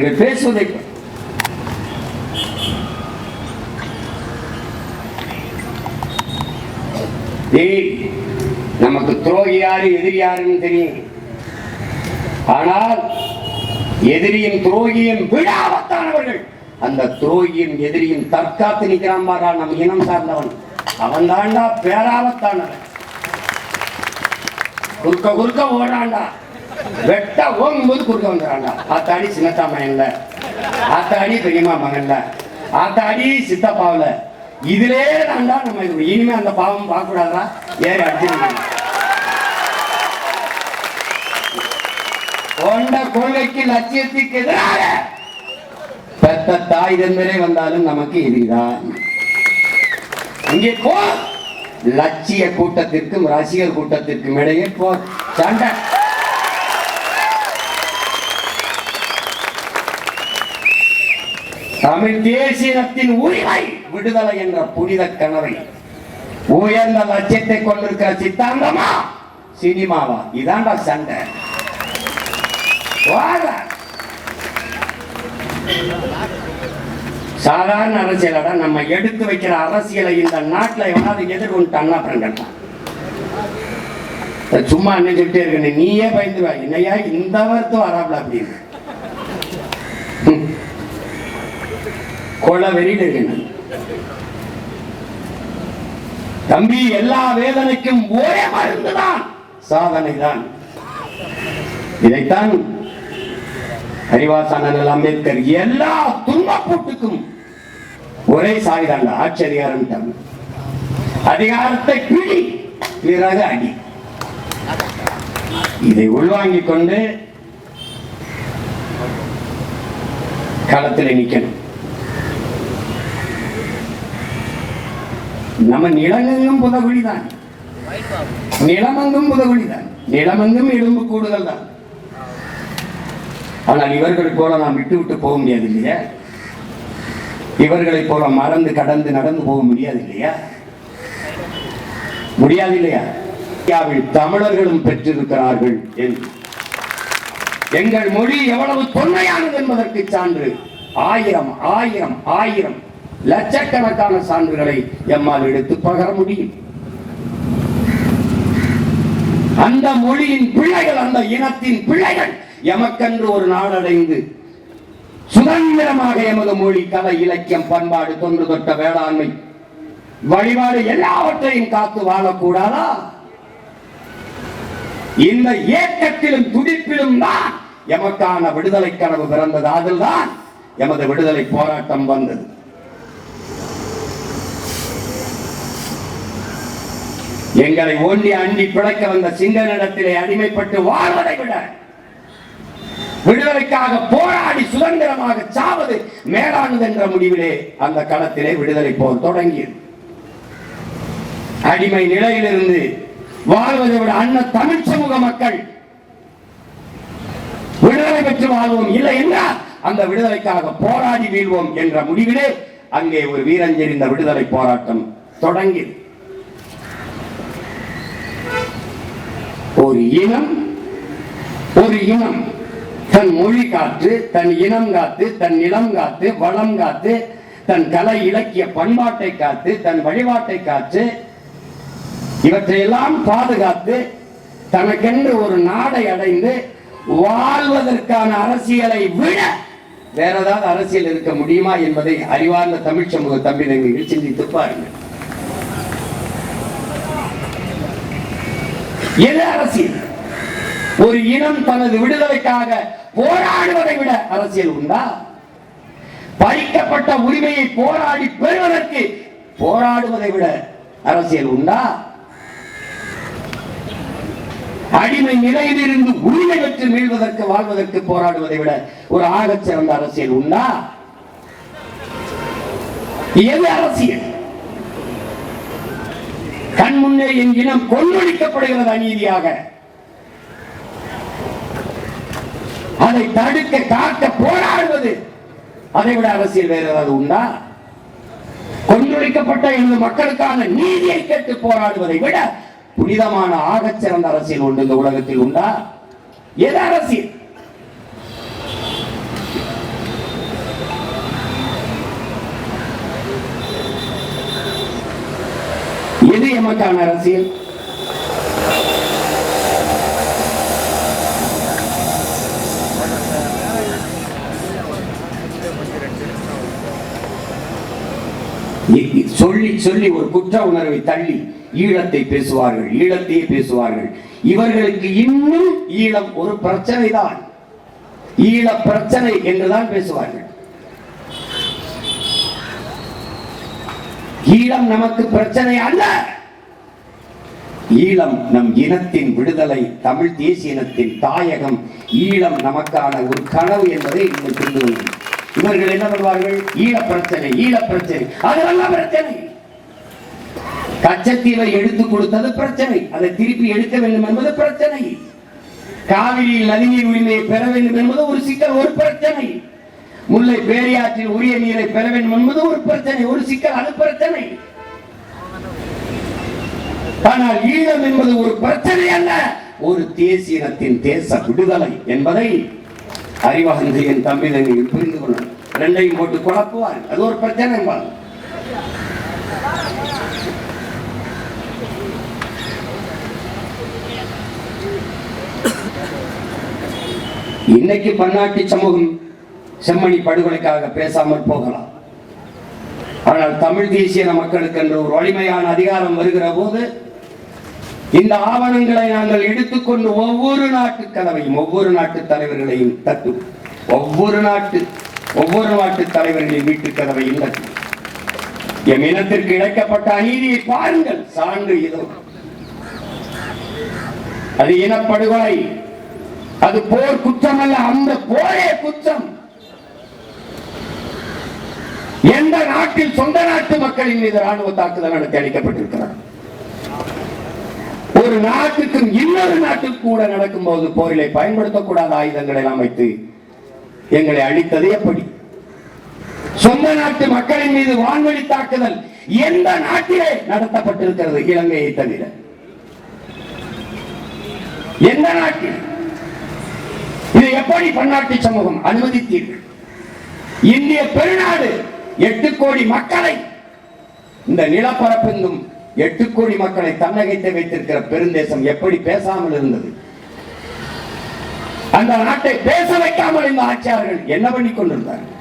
அவர்கள் பேசுவதை நமக்கு துரோகி யாரு எதிரி யாருன்னு தெரியும். ஆனால் எதிரியும் துரோகியும் விழாவத்தானவர்கள் அந்த துரோகியும் எதிரியும் தற்காத்து நிற்கிறான் பாரா நம் இனம் சார்ந்தவன். அவன் தாண்டா பேராவத்தானவன் குறுக்க குறுக்க ஓடாண்டா வெட்ட ஓங்கும்போது குறுக்க வந்துடாண்டா ஆத்தாடி சின்னத்தா மகன்ல. ஆத்தாடி பெரியம்மா மகன்ல. ஆத்தாடி சித்தப்பாவில். இதிலே தாண்டா நம்ம இனிமே அந்த பாவம் பார்க்க கூடாதா ஏறி அடிச்சிருக்கோம் கொண்ட கொள்கைக்கு லட்சியத்துக்கு எதிராக பெத்த தாய் தந்தரே வந்தாலும் நமக்கு எதிரிதான். இங்கே போ. லட்சிய கூட்டத்திற்கும் ரசிகர் கூட்டத்திற்கும் இடையே போ. சண்டை. தமிழ் தேசியத்தின் உரிமை விடுதலை என்ற புனித கனவை உயர்ந்த லட்சியத்தை கொண்டிருக்கிற சித்தாந்தமா? சினிமாவா? இதாண்டா சண்டை. சாதாரண அரசியலடா நம்ம எடுத்து வைக்கிற அரசியலை இந்த நாட்டில் எவனாவது எதிர்கொண்டான்னா அப்புறம் கேட்டான் சும்மா என்ன சொல்லிட்டே இருக்க நீயே பயந்துவா என்னையா இந்த வருத்தம் வராப்ல அப்படின்னு கொலை வெறியில் இருக்கேன் தம்பி எல்லா வேதனைக்கும் ஒரே மருந்துதான். சாதனை தான் இதைத்தான் அறிவாசானல் அம்பேத்கர் எல்லா துன்பப்பூட்டுக்கும் ஒரே சாவிதாங்க ஆச்சரியாரம் அதிகாரத்தை பிடி பிறகு அடி. இதை உள்வாங்கிக் கொண்டு களத்தில் நிக்கணும். நம்ம நிலங்கெங்கும் புதகுழிதான் நிலமங்கும் புதகுழிதான் நிலமங்கும் எலும்பு கூடுதல் தான் ஆனால் இவர்களை போல நாம் விட்டு விட்டு போக முடியாது இல்லையா? இவர்களை போல மறந்து கடந்து நடந்து போக முடியாது இல்லையா? முடியாது இல்லையா? இந்தியாவில் தமிழர்களும் பெற்றிருக்கிறார்கள் என்று எங்கள் மொழி எவ்வளவு தொன்மையானது என்பதற்கு சான்று ஆயிரம் ஆயிரம் ஆயிரம் லட்சக்கணக்கான சான்றுகளை எம்மால் எடுத்து பகர முடியும். அந்த மொழியின் பிள்ளைகள் அந்த இனத்தின் பிள்ளைகள் எமக்கென்று ஒரு நாடடைந்து சுதந்திரமாக எமது மொழி கலை இலக்கியம் பண்பாடு தொன்று தொட்ட வேளாண்மை வழிபாடு எல்லாவற்றையும் காத்து வாழக்கூடாதா? இந்த ஏக்கத்திலும் துடிப்பிலும் தான் எமக்கான விடுதலை கனவு பிறந்தது. அதில்தான் எமது விடுதலை போராட்டம் வந்தது. எங்களை ஓண்டி அண்டி பிழைக்க வந்த சிங்கனிடத்திலே அடிமைப்பட்டு வாழ்வதை விட விடுதலைக்காக போராடி சுதந்திரமாக சாவது மேலானது என்ற முடிவிலே அந்த களத்திலே விடுதலை போர் தொடங்கியது. அடிமை நிலையிலிருந்து வாழ்வதை விட அண்ண தமிழ் சமூக மக்கள் விடுதலை பெற்று வாழ்வோம் இல்லை என்றால் அந்த விடுதலைக்காக போராடி வீழ்வோம் என்ற முடிவிலே அங்கே ஒரு வீரஞ்செறிந்த விடுதலை போராட்டம் தொடங்கியது. ஒரு இனம் ஒரு இனம். தன் மொழி காத்து தன் இனம் காத்து தன் நிலம் காத்து வளம் காத்து தன் கலை இலக்கிய பண்பாட்டை காத்து தன் வழிபாட்டை காத்து இவற்றையெல்லாம் பாதுகாத்து தனக்கென்று ஒரு நாடை அடைந்து வாழ்வதற்கான அரசியலை விட வேற ஏதாவது அரசியல் இருக்க முடியுமா என்பதை அறிவார்ந்த தமிழ் சமூக தம்பிகள் சிந்தித்து பாருங்கள். எது அரசியல். ஒரு இனம் தனது விடுதலைக்காக போராடுவதை விட அரசியல் உண்டா? பறிக்கப்பட்ட உரிமையை போராடி பெறுவதற்கு போராடுவதை விட அரசியல் உண்டா? அடிமை நிலையிலிருந்து உரிமை பெற்று மீள்வதற்கு வாழ்வதற்கு போராடுவதை விட ஒரு ஆகச் சிறந்த அரசியல் உண்டா? எது அரசியல்? கண் முன்னே என் இனம் கொள்ளொழிக்கப்படுகிறது அநீதியாக. அதை தடுக்க காக்க போராடுவது அதை விட அரசியல் வேற ஏதாவது உண்டா? கொன்றொழிக்கப்பட்ட எனது மக்களுக்கான நீதியை கேட்டு போராடுவதை விட புனிதமான ஆகச்சிறந்த அரசியல் உண்டு இந்த உலகத்தில் உண்டா? எது அரசியல்? எமக்கான அரசியல். சொல்லி சொல்லி ஒரு குற்ற உணர்வை தள்ளி ஈழத்தை பேசுவார்கள் ஈழத்தையே பேசுவார்கள். இவர்களுக்கு இன்னும் ஈழம் ஒரு பிரச்சனை தான் ஈழ பிரச்சனை என்றுதான் பேசுவார்கள். ஈழம் நமக்கு பிரச்சனை அல்ல. ஈழம் நம் இனத்தின் விடுதலை தமிழ் தேசிய இனத்தின் தாயகம் ஈழம் நமக்கான ஒரு கனவு என்பதை நீங்கள் புரிந்து கொள்ளும் இவர்கள் என்ன பண்ணுவார்கள்? ஈழ பிரச்சனை ஈழ பிரச்சனை அதெல்லாம் பிரச்சனை. கச்சத்தீவை எடுத்து கொடுத்தது பிரச்சனை. அதை திருப்பி எடுக்க வேண்டும் என்பது பிரச்சனை. காவிரியில் நதிநீர் உரிமையை பெற வேண்டும் என்பது ஒரு சிக்கல் ஒரு பிரச்சனை. முல்லை பேரியாற்றில் உரிய நீரை பெற வேண்டும் என்பது ஒரு பிரச்சனை ஒரு சிக்கல் அது பிரச்சனை. ஆனால் ஈழம் என்பது ஒரு பிரச்சனை அல்ல. ஒரு தேசியத்தின் தேச விடுதலை என்பதை அறிவகந்து என் தம்பி நீங்கள் புரிந்து கொள்ளணும் ரெண்டையும் போட்டு குழப்புவார். அது ஒரு பிரச்சனை இன்னைக்கு பன்னாட்டு சமூகம் செம்மணி படுகொலைக்காக பேசாமல் போகலாம். ஆனால் தமிழ் தேசிய மக்களுக்கு என்று ஒரு வலிமையான அதிகாரம் வருகிற போது இந்த ஆவணங்களை நாங்கள் எடுத்துக்கொண்டு ஒவ்வொரு நாட்டு கதவையும் ஒவ்வொரு நாட்டு தலைவர்களையும் தட்டு ஒவ்வொரு நாட்டு ஒவ்வொரு நாட்டு தலைவர்களின் வீட்டு கதவையும் தட்டு எம் இனத்திற்கு இழைக்கப்பட்ட அநீதியை பாருங்கள் சான்று இதோ. அது இனப்படுகொலை. அது போர் குற்றம் அல்ல அந்த போரே குற்றம். எந்த நாட்டில் சொந்த நாட்டு மக்களின் மீது ராணுவ தாக்குதல் நடத்தி அளிக்கப்பட்டிருக்கிறார் ஒரு நாட்டுக்கும் இன்னொரு நாட்டுக்கு கூட நடக்கும் போது போரிலே பயன்படுத்தக்கூடாத ஆயுதங்களை எல்லாம் வைத்து எங்களை அழித்தது எப்படி? சொந்த நாட்டு மக்களின் மீது வான்வழி தாக்குதல் எந்த நாட்டிலே நடத்தப்பட்டிருக்கிறது? இலங்கையை தவிர. எந்த நாட்டில்? இது எப்படி பன்னாட்டு சமூகம் அனுமதித்தீர்கள்? இந்திய பெருநாடு எட்டு கோடி மக்களை இந்த நிலப்பரப்பெங்கும் எட்டு கோடி மக்களை தன்னகைத்து வைத்திருக்கிற பெருந்தேசம் எப்படி பேசாமல் இருந்தது? அந்த நாட்டை பேச வைக்காமல் இந்த ஆட்சியாளர்கள் என்ன பண்ணி கொண்டிருந்தார்கள்?